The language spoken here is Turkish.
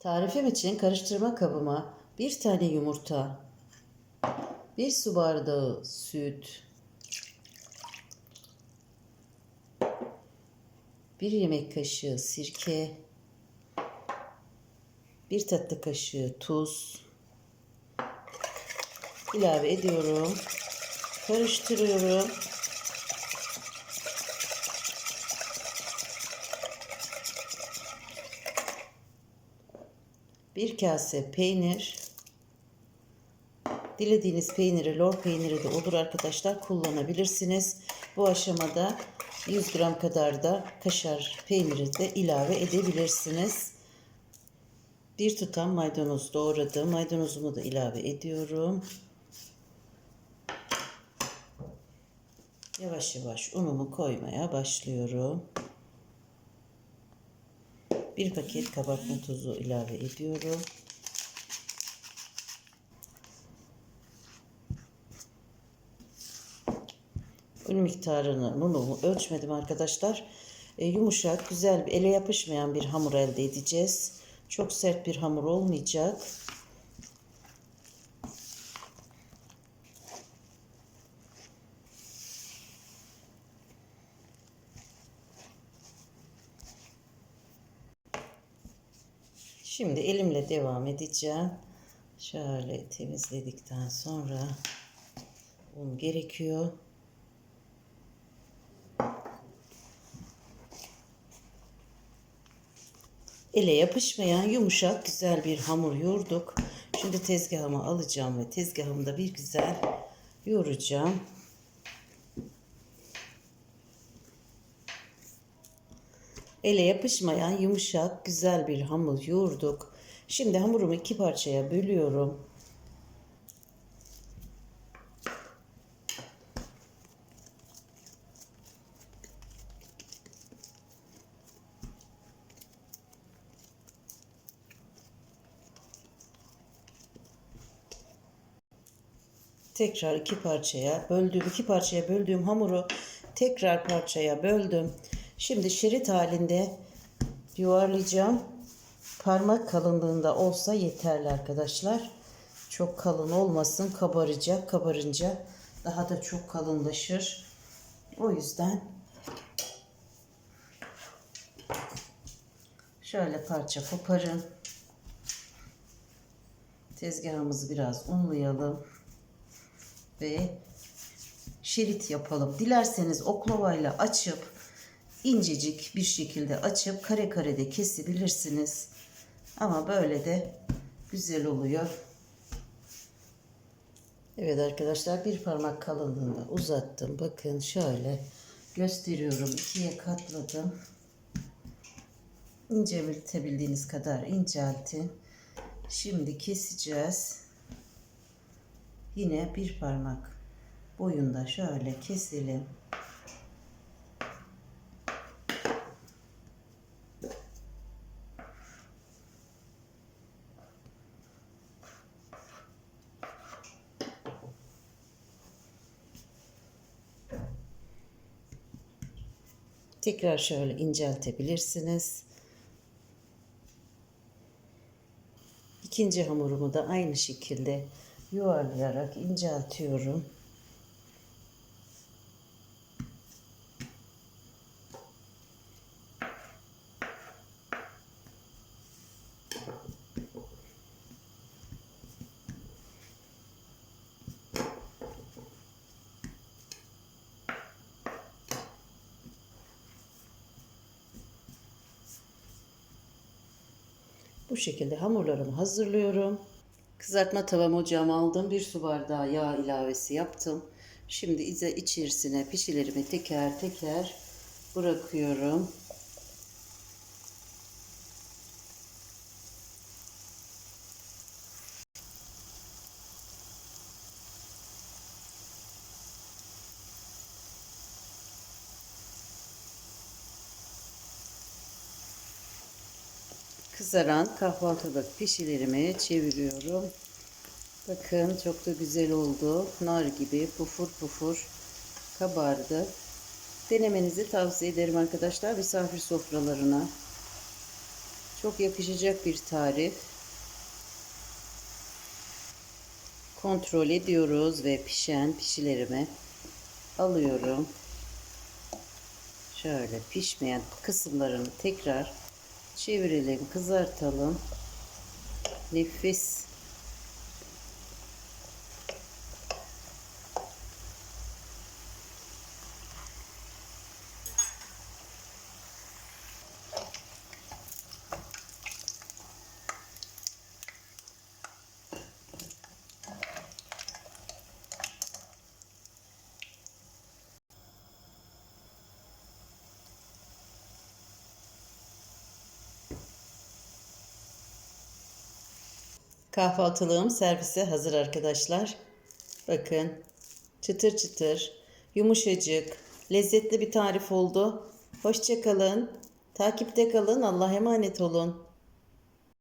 Tarifim için karıştırma kabıma bir tane yumurta, bir su bardağı süt, bir yemek kaşığı sirke, bir tatlı kaşığı tuz ilave ediyorum. Karıştırıyorum. Bir kase peynir. Dilediğiniz peyniri, lor peyniri de olur arkadaşlar kullanabilirsiniz. Bu aşamada 100 gram kadar da kaşar peyniri de ilave edebilirsiniz. Bir tutam maydanoz doğradım. Maydanozumu da ilave ediyorum. Yavaş yavaş unumu koymaya başlıyorum. Bir paket kabartma tozu ilave ediyorum. Un miktarını, unumu ölçmedim arkadaşlar. E, yumuşak, güzel, ele yapışmayan bir hamur elde edeceğiz. Çok sert bir hamur olmayacak. Şimdi elimle devam edeceğim. Şöyle temizledikten sonra un gerekiyor. Ele yapışmayan yumuşak güzel bir hamur yoğurduk. Şimdi tezgahıma alacağım ve tezgahımda bir güzel yoğuracağım. Ele yapışmayan yumuşak güzel bir hamur yoğurduk. Şimdi hamurumu iki parçaya bölüyorum. Tekrar iki parçaya böldüm. iki parçaya böldüğüm hamuru tekrar parçaya böldüm. Şimdi şerit halinde yuvarlayacağım. Parmak kalınlığında olsa yeterli arkadaşlar. Çok kalın olmasın kabaracak. Kabarınca daha da çok kalınlaşır. O yüzden şöyle parça koparın. Tezgahımızı biraz unlayalım ve şerit yapalım. Dilerseniz oklavayla açıp incecik bir şekilde açıp kare kare de kesebilirsiniz. Ama böyle de güzel oluyor. Evet arkadaşlar bir parmak kalınlığında uzattım. Bakın şöyle gösteriyorum. ikiye katladım. İnceltebildiğiniz kadar inceltin. Şimdi keseceğiz. Yine bir parmak boyunda şöyle keselim. Tekrar şöyle inceltebilirsiniz. İkinci hamurumu da aynı şekilde yuvarlayarak inceltiyorum. Bu şekilde hamurlarımı hazırlıyorum. Kızartma tavam ocağıma aldım. Bir su bardağı yağ ilavesi yaptım. Şimdi içerisine pişilerimi teker teker bırakıyorum. Kızaran kahvaltılık pişilerimi çeviriyorum. Bakın çok da güzel oldu. Nar gibi pufur pufur kabardı. Denemenizi tavsiye ederim arkadaşlar misafir sofralarına. Çok yakışacak bir tarif. Kontrol ediyoruz ve pişen pişilerimi alıyorum. Şöyle pişmeyen kısımlarını tekrar çevirelim, kızartalım. Nefis. Kahvaltılığım servise hazır arkadaşlar. Bakın çıtır çıtır, yumuşacık, lezzetli bir tarif oldu. Hoşçakalın. Takipte kalın. Allah'a emanet olun.